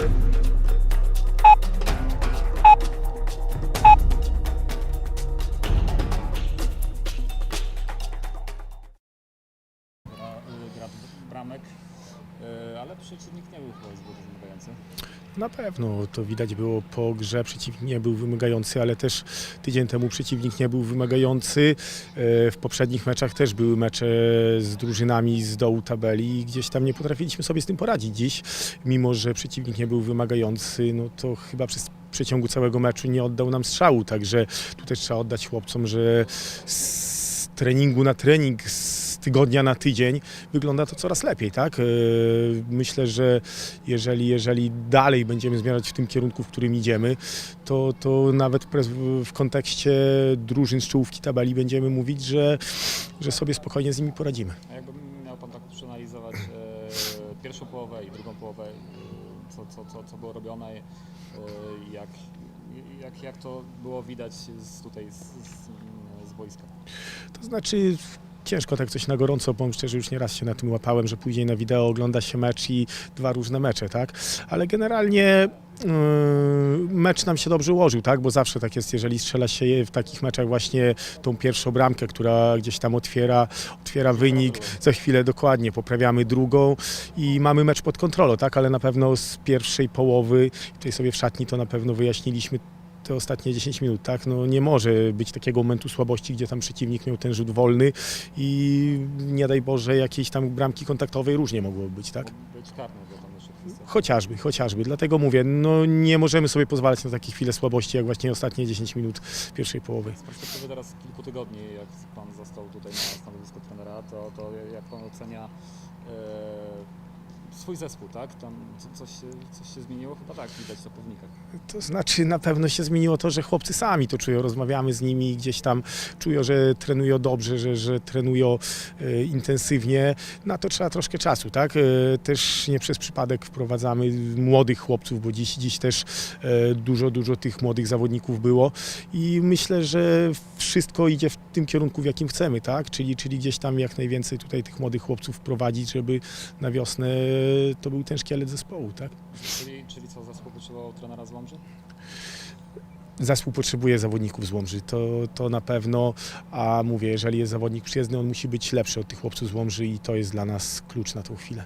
y, bramek, y, ale przeciwnik nie był chyba zbyt wymagający. Na pewno to widać było po grze. Przeciwnik nie był wymagający, ale też tydzień temu przeciwnik nie był wymagający. E, W poprzednich meczach też były mecze z drużynami z dołu tabeli i gdzieś tam nie potrafiliśmy sobie z tym poradzić. Dziś, mimo że przeciwnik nie był wymagający, no to chyba przez przeciągu całego meczu nie oddał nam strzału. Także tu też trzeba oddać chłopcom, że z treningu na trening, z tygodnia na tydzień wygląda to coraz lepiej, tak? E, Myślę, że jeżeli, jeżeli dalej będziemy zmierzać w tym kierunku, w którym idziemy, to, to nawet w kontekście drużyn z czołówki tabeli będziemy mówić, że, że sobie spokojnie z nimi poradzimy. A jakby miał Pan tak przeanalizować e, pierwszą połowę i drugą połowę, e, co, co, co, co było robione, e, jak, jak, jak to było widać z, tutaj z, z, z boiska? To znaczy ciężko tak coś na gorąco, powiem szczerze, już nieraz się na tym łapałem, że później na wideo ogląda się mecz i dwa różne mecze, tak? Ale generalnie yy, mecz nam się dobrze ułożył, tak? Bo zawsze tak jest, jeżeli strzela się w takich meczach właśnie tą pierwszą bramkę, która gdzieś tam otwiera, otwiera wynik, za chwilę dokładnie poprawiamy drugą i mamy mecz pod kontrolą, tak? Ale na pewno z pierwszej połowy, tutaj sobie w szatni to na pewno wyjaśniliśmy, te ostatnie 10 minut, tak? No nie może być takiego momentu słabości, gdzie tam przeciwnik miał ten rzut wolny i nie daj Boże jakiejś tam bramki kontaktowej różnie mogło być, tak? Być tam jeszcze kwestia. Chociażby, chociażby. Dlatego mówię, no nie możemy sobie pozwalać na takie chwile słabości, jak właśnie ostatnie 10 minut pierwszej połowy. Z perspektywy teraz kilku tygodni, jak Pan został tutaj na stanowisku trenera, to, to jak Pan ocenia e, swój zespół, tak? Tam co- coś coś się zmieniło? Chyba tak, widać to po. To znaczy na pewno się zmieniło to, że chłopcy sami to czują, rozmawiamy z nimi gdzieś tam czują, że trenują dobrze, że, że trenują e, intensywnie. Na to trzeba troszkę czasu, tak? E, też nie przez przypadek wprowadzamy młodych chłopców, bo dziś, dziś też e, dużo, dużo tych młodych zawodników było i myślę, że wszystko idzie w tym kierunku, w jakim chcemy, tak? Czyli, czyli gdzieś tam jak najwięcej tutaj tych młodych chłopców wprowadzić, żeby na wiosnę to był ten szkielet zespołu, tak? Czyli, czyli co, zespół potrzebował trenera z Łomży? Zespół potrzebuje zawodników z Łomży, to, to na pewno, a mówię, jeżeli jest zawodnik przyjezdny, on musi być lepszy od tych chłopców z Łomży i to jest dla nas klucz na tą chwilę.